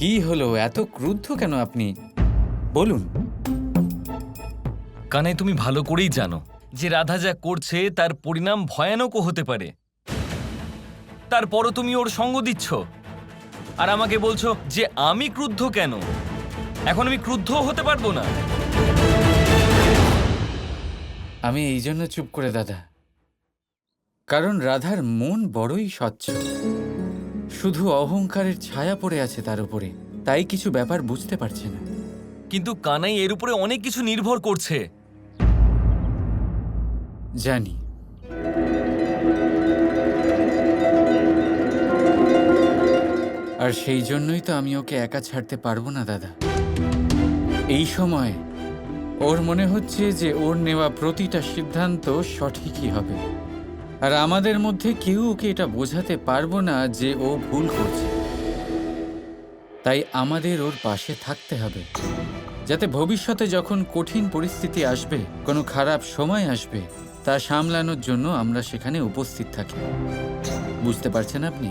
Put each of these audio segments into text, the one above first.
কি হলো? এত ক্রুদ্ধ কেন আপনি? বলুন। কানাই তুমি ভালো করেই জানো যে রাধা যা করছে তার পরিণাম ভয়ানকও হতে পারে। তারপরও তুমি ওর সঙ্গ দিচ্ছ। আর আমাকে বলছো যে আমি ক্রুদ্ধ কেন? এখন আমি ক্রুদ্ধ হতে পারব না। আমি এই জন্য চুপ করে দাদা। কারণ রাধার মন বড়ই স্বচ্ছ। শুধু অহংকারের ছায়া পড়ে আছে তার উপরে। তাই কিছু ব্যাপার বুঝতে পারছে না। কিন্তু কানাই এর উপরে অনেক কিছু নির্ভর করছে। জানি। আর সেই জন্যই তো আমি ওকে একা ছাড়তে পারব না দাদা। এই সময় ওর মনে হচ্ছে যে ওর নেওয়া প্রতিটা সিদ্ধান্ত সঠিকই হবে। আর আমাদের মধ্যে কেউ ওকে এটা বোঝাতে পারব না যে ও ভুল করছে। তাই আমাদের ওর পাশে থাকতে হবে। যাতে ভবিষ্যতে যখন কঠিন পরিস্থিতি আসবে, কোনো খারাপ সময় আসবে, তা সামলানোর জন্য আমরা সেখানে উপস্থিত থাকি। বুঝতে পারছেন আপনি?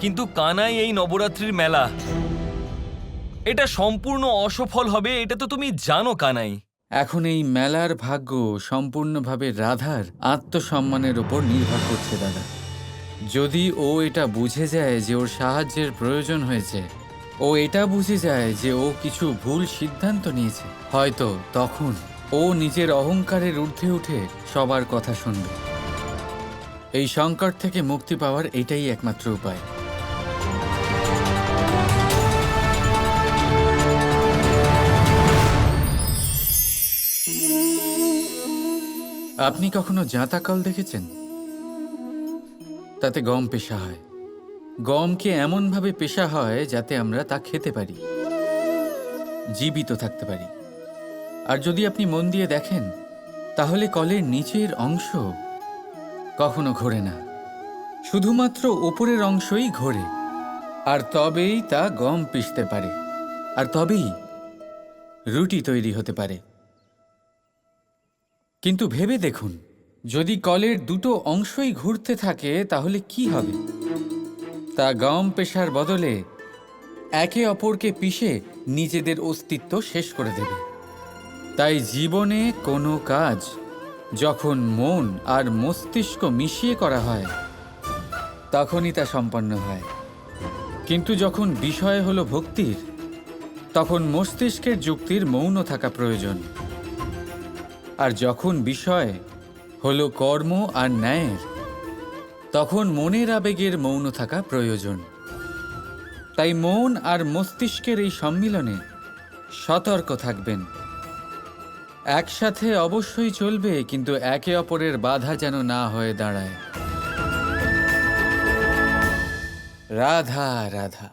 কিন্তু কানাই এই নবরাত্রির মেলা। এটা সম্পূর্ণ অসফল হবে, এটা তো তুমি জানো কানাই। এখন এই মেলার ভাগ্য সম্পূর্ণভাবে রাধার আত্মসম্মানের ওপর নির্ভর করছে, দাদা। যদি ও এটা বুঝে যায় যে ওর সাহায্যের প্রয়োজন হয়েছে, ও এটা বুঝে যায় যে ও কিছু ভুল সিদ্ধান্ত নিয়েছে, হয়তো তখন ও নিজের অহংকারের ঊর্ধ্বে উঠে সবার কথা শুনবে। এই সংকট থেকে মুক্তি পাওয়ার এটাই একমাত্র উপায়। আপনি কখনো জাঁতাকল দেখেছেন? তাতে গম পেশা হয়। গমকে এমনভাবে পেশা হয় যাতে আমরা তা খেতে পারি? জীবিত থাকতে পারি। আর যদি আপনি মন দিয়ে দেখেন, তাহলে কলের নিচের অংশ কখনো ঘোরে না। শুধুমাত্র ওপরের অংশই ঘোরে। আর তবেই তা গম পিষতে পারে। আর তবেই রুটি তৈরি হতে পারে। কিন্তু ভেবে দেখুন, যদি কলের দুটো অংশই ঘুরতে থাকে, তাহলে কি হবে? তা গম পেশার বদলে একে অপরকে পিষে নিজেদের অস্তিত্ব শেষ করে দেবে। তাই জীবনে কোনো কাজ, যখন মন আর মস্তিষ্ক মিশিয়ে করা হয়, তখনই তা সম্পন্ন হয়। কিন্তু যখন বিষয় হলো ভক্তির, তখন মস্তিষ্কের যুক্তির মৌন থাকা প্রয়োজন। আর যখন বিষয় হলো কর্ম আর ন্যায়ের, তখন মনের আবেগের মৌন থাকা প্রয়োজন। তাই মন আর মস্তিষ্কের এই সম্মিলনে সতর্ক থাকবেন। একসাথে অবশ্যই চলবে, কিন্তু একে অপরের বাধা যেন না হয়ে দাঁড়ায়। রাধা রাধা।